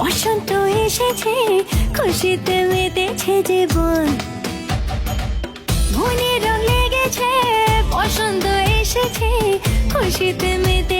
বসন্ত এসেছে খুশিতে মেতেছে জীবন। মনে রং লেগেছে বসন্ত এসেছে খুশিতে মেতে